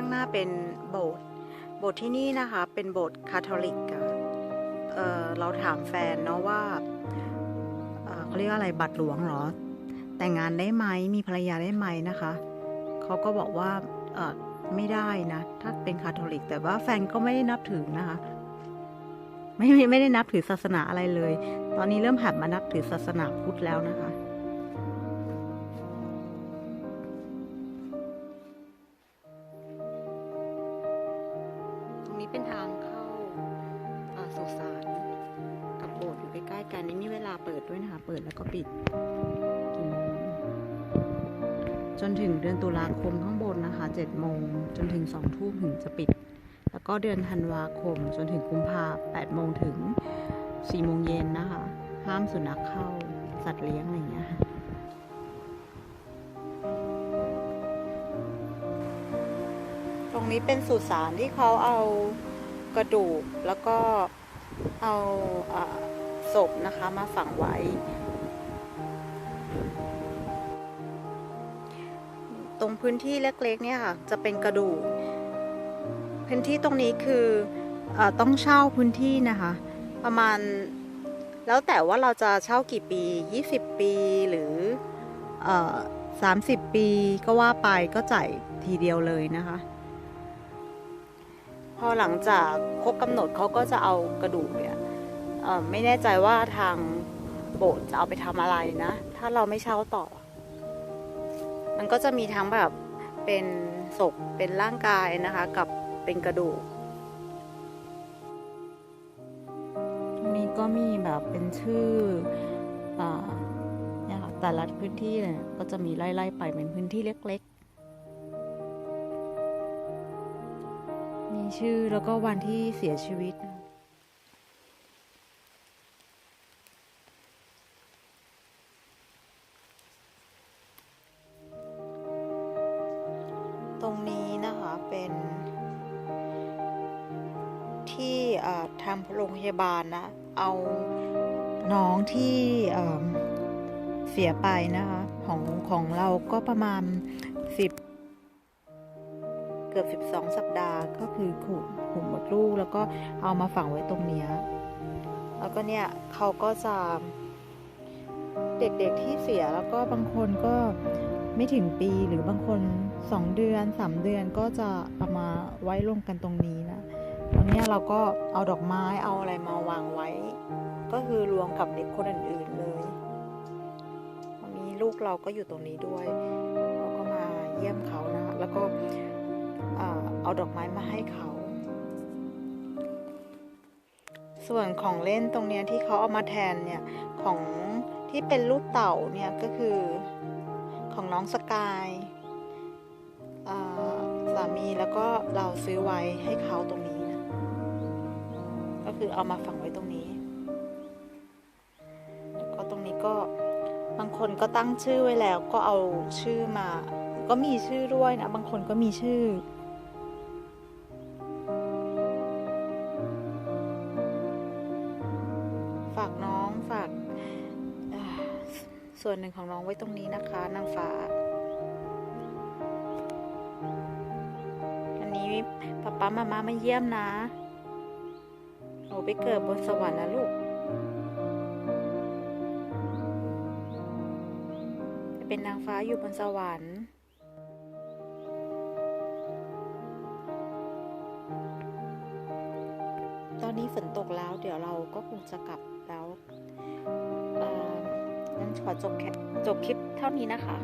างหน้าเป็นโบสถ์โบสถ์ที่นี่นะคะ เป็นโบสถ์คาทอลิกอะเเราถามแฟนเนาะว่าเเขาเรียกว่าอะไรบัตรหลวงเหรอ แต่งงานได้ไหมมีภรรยาได้ไหมนะคะเขาก็บอกว่าไม่ได้นะ ถ้าเป็นคาทอลิก แต่ว่าแฟนก็ไม่ได้นับถือนะคะไม่ไม่ไม่ได้นับถือศาสนาอะไรเลย ตอนนี้เริ่มหันมานับถือศาสนาพุทธแล้วนะคะ นี้เป็นทางเข้าสุสานกับโบสถ์อยู่ใกล้ๆกันนี่มีเวลาเปิดด้วยนะคะ เปิดแล้วก็ปิด จนถึงเดือนตุลาคมข้างบนนะคะ7โมงจนถึง2ทุ่มถึงจะปิด แล้วก็เดือนธันวาคม จนถึงกุมภา8โมงถึง4โมงเย็นนะคะ ห้ามสุนัขเข้าสัตว์เลี้ยงอะไรอย่างเงี้ยค่ะ รงนี้เป็นสุสานที่เขาเอากระดูกแล้วก็เอาศพนะคะมาฝังไว้ ตรงพื้นที่เล็กๆเนี่ยค่ะจะเป็นกระดูก พื้นที่ตรงนี้คืออต้องเช่าพื้นที่นะคะ ประมาณแล้วแต่ว่าเราจะเช่ากี่ปี 20 ปีหรืออ30 ปีก็ว่าไปก็จ่ายทีเดียวเลยนะคะ พอหลังจากครบกำหนดเขาก็จะเอากระดูกเนี่ยไม่แน่ใจว่าทางโบสถ์จะเอาไปทำอะไรนะ ถ้าเราไม่เช่าต่อ มันก็จะมีทั้งแบบเป็นศพเป็นร่างกายนะคะ กับเป็นกระดูกตรงนี้ก็มีแบบเป็นชื่ออเนี่ยค่ะแต่ละพื้นที่เนี่ยก็จะมีไล่ๆไปเป็นพื้นที่เล็ก ๆ ชื่อแล้วก็วันที่เสียชีวิต ตรงนี้นะคะเป็นที่ทางโรงพยาบาลนะ เอาน้องที่เอ่อเสียไปนะคะ ของของเราก็ประมาณสิบ เกือบสิบสองสัปดาห์ก็คือขุมขุมหมดลูกแล้วก็เอามาฝังไว้ตรงเนี้ยแล้วก็เนี่ยเขาก็จะเด็กๆที่เสียแล้วก็บางคนก็ไม่ถึงปีหรือบางคนสองเดือนสามเดือนก็จะเอามาไว้ลงกันตรงนี้นะตอนเนี้ยเราก็เอาดอกไม้เอาอะไรมาวางไว้ ก็คือรวมกับเด็กคนอื่นๆเลยมีลูกเราก็อยู่ตรงนี้ด้วยเราก็มาเยี่ยมเขานะ แล้วก็อ่า เอาดอกไม้มาให้เขา ส่วนของเล่นตรงเนี้ยที่เขาเอามาแทนเนี่ยของที่เป็นรูปเต่าเนี่ยก็คือของน้องสกายสามีแล้วก็เราซื้อไว้ให้เขาตรงนี้นะ ก็คือเอามาฝังไว้ตรงนี้ แล้วก็ตรงนี้ก็บางคนก็ตั้งชื่อไว้แล้วก็เอาชื่อมา ก็มีชื่อด้วยนะ บางคนก็มีชื่อ ฝากน้องฝากส่วนหนึ่งของน้องไว้ตรงนี้นะคะนางฟ้า อันนี้ป๊าป๊ามามามาเยี่ยมนะหนูไปเกิดบนสวรรค์นะลูกไปเป็นนางฟ้าอยู่บนสวรรค์ นี้ฝนตกแล้วเดี๋ยวเราก็คงจะกลับแล้วเอ่งั้นขอจบแค่จบคลิปเท่านี้นะคะ